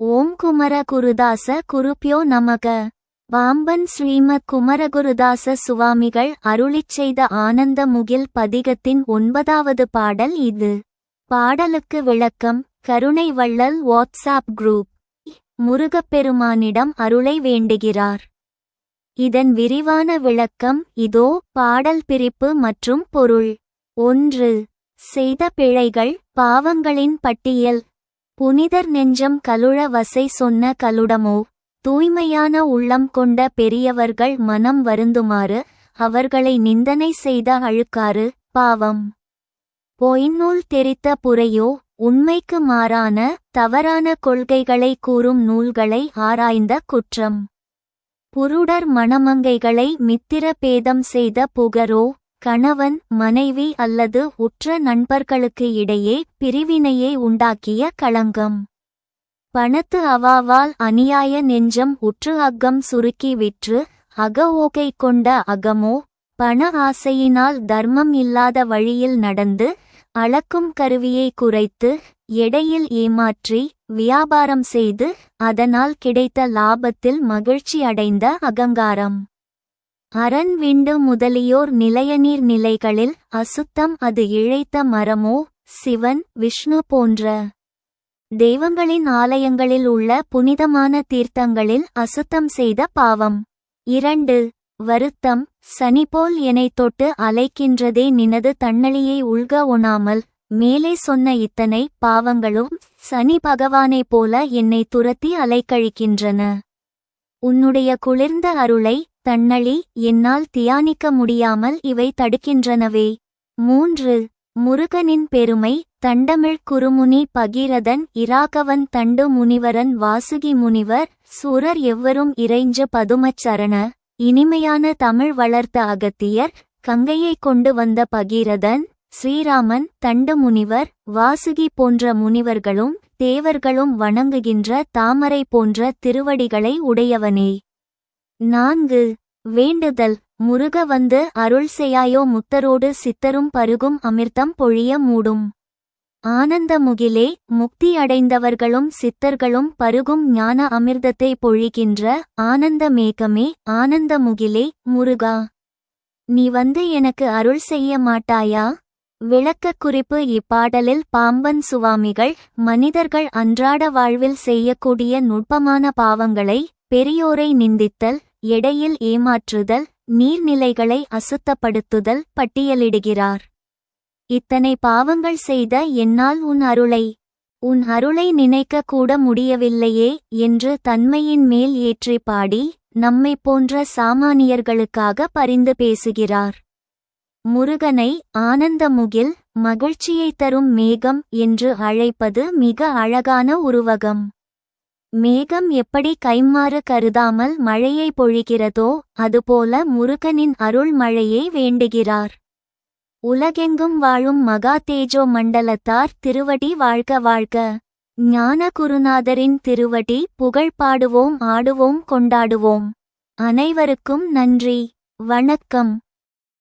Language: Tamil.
ஓம் குமர குருதாச குருப்யோ நமக. பாம்பன் ஸ்ரீமத் குமரகுருதாச சுவாமிகள் அருளிச் செய்த ஆனந்த முகில் பதிகத்தின் ஒன்பதாவது பாடல் இது. பாடலுக்கு விளக்கம் கருணை வள்ளல் வாட்ஸ்ஆப் குரூப். முருகப்பெருமானிடம் அருளை வேண்டுகிறார். இதன் விரிவான விளக்கம் இதோ பாடல் பிரிப்பு மற்றும் பொருள். ஒன்று. செய்த பிழைகள் பாவங்களின் பட்டியல். புனிதர் நெஞ்சம் கலுழ வசை சொன்ன கலுடமோ? தூய்மையான உள்ளம் கொண்ட பெரியவர்கள் மனம் வருந்துமாறு அவர்களை நிந்தனை செய்த அழுக்காறு? பாவம். பொய்நூல் தெரித்த புரையோ உண்மைக்கு மாறான தவறான கொள்கைகளை கூறும் நூல்களை ஆராய்ந்த குற்றம். புருடர் மணமங்கைகளை மித்திர பேதம் செய்த புகரோ? கணவன் மனைவி அல்லது உற்ற நண்பர்களுக்கு இடையே பிரிவினையை உண்டாக்கிய களங்கம். பணத்து அவாவால் அநியாய நெஞ்சம் உற்று அக்கம் சுருக்கி விற்று அக ஓகை கொண்ட அகமோ பண ஆசையினால் தர்மம் இல்லாத வழியில் நடந்து அளக்கும் கருவியை குறைத்து எடையில் ஏமாற்றி வியாபாரம் செய்து அதனால் கிடைத்த லாபத்தில் மகிழ்ச்சி அடைந்த அகங்காரம். அரண் விண்டு முதலியோர் நிலையநீர் நிலைகளில் அசுத்தம் அது இழைத்த மரமோ சிவன் விஷ்ணு போன்ற தெய்வங்களின் ஆலயங்களில் உள்ள புனிதமான தீர்த்தங்களில் அசுத்தம் செய்த பாவம். இரண்டு வருத்தம் சனிபோல் என்னை தொட்டு அலைக்கின்றதே நினது தன்னலியை உள்க ஒணாமல் மேலே சொன்ன இத்தனை பாவங்களும் சனி பகவானைப் போல என்னை துரத்தி அலைக்கழிக்கின்றன. உன்னுடைய குளிர்ந்த அருளை தன்னழி என்னால் தியானிக்க முடியாமல் இவை தடுக்கின்றனவே. மூன்று முருகனின் பெருமை தண்டமிழ் குருமுனி பகீரதன் இராகவன் தண்டு முனிவரன் வாசுகி முனிவர் சுரர் எவ்வரும் இறைஞ்ச பதுமச்சரண இனிமையான தமிழ் வளர்த்த அகத்தியர் கங்கையைக் கொண்டு வந்த பகீரதன் ஸ்ரீராமன் தண்டு முனிவர் வாசுகி போன்ற முனிவர்களும் தேவர்களும் வணங்குகின்ற தாமரை போன்ற திருவடிகளை உடையவனே. நான்கு வேண்டுதல். முருக வந்து அருள் செய்யாயோ முத்தரோடு சித்தரும் பருகும் அமிர்தம் பொழிய மூடும். ஆனந்தமுகிலே முக்தி அடைந்தவர்களும் சித்தர்களும் பருகும் ஞான அமிர்தத்தை பொழிகின்ற ஆனந்த மேகமே ஆனந்தமுகிலே முருகா. நீ வந்து எனக்கு அருள் செய்ய மாட்டாயா? விளக்கக் குறிப்பு இப்பாடலில் பாம்பன் சுவாமிகள் மனிதர்கள் அன்றாட வாழ்வில் செய்யக்கூடிய நுட்பமான பாவங்களை பெரியோரை நிந்தித்தல் எடையில் ஏமாற்றுதல் நீர்நிலைகளை அசுத்தப்படுத்துதல் பட்டியலிடுகிறார். இத்தனை பாவங்கள் செய்த என்னால் உன் அருளை உன் அருளை நினைக்க கூட முடியவில்லையே என்று தன்மையின் மேல் ஏற்றி பாடி நம்மை போன்ற சாமானியர்களுக்காக பரிந்து பேசுகிறார். முருகனை ஆனந்தமுகில் மகிழ்ச்சியை தரும் மேகம் என்று அழைப்பது மிக அழகான உருவகம். மேகம் எப்படி கைமாறு கருதாமல் மழையை பொழிகிறதோ அதுபோல முருகனின் அருள் மழையை வேண்டுகிறார். உலகெங்கும் வாழும் மகா தேஜோ மண்டலத்தார் திருவடி வாழ்க வாழ்க. ஞான குருநாதரின் திருவடி புகழ் பாடுவோம் ஆடுவோம் கொண்டாடுவோம். அனைவருக்கும் நன்றி. வணக்கம்.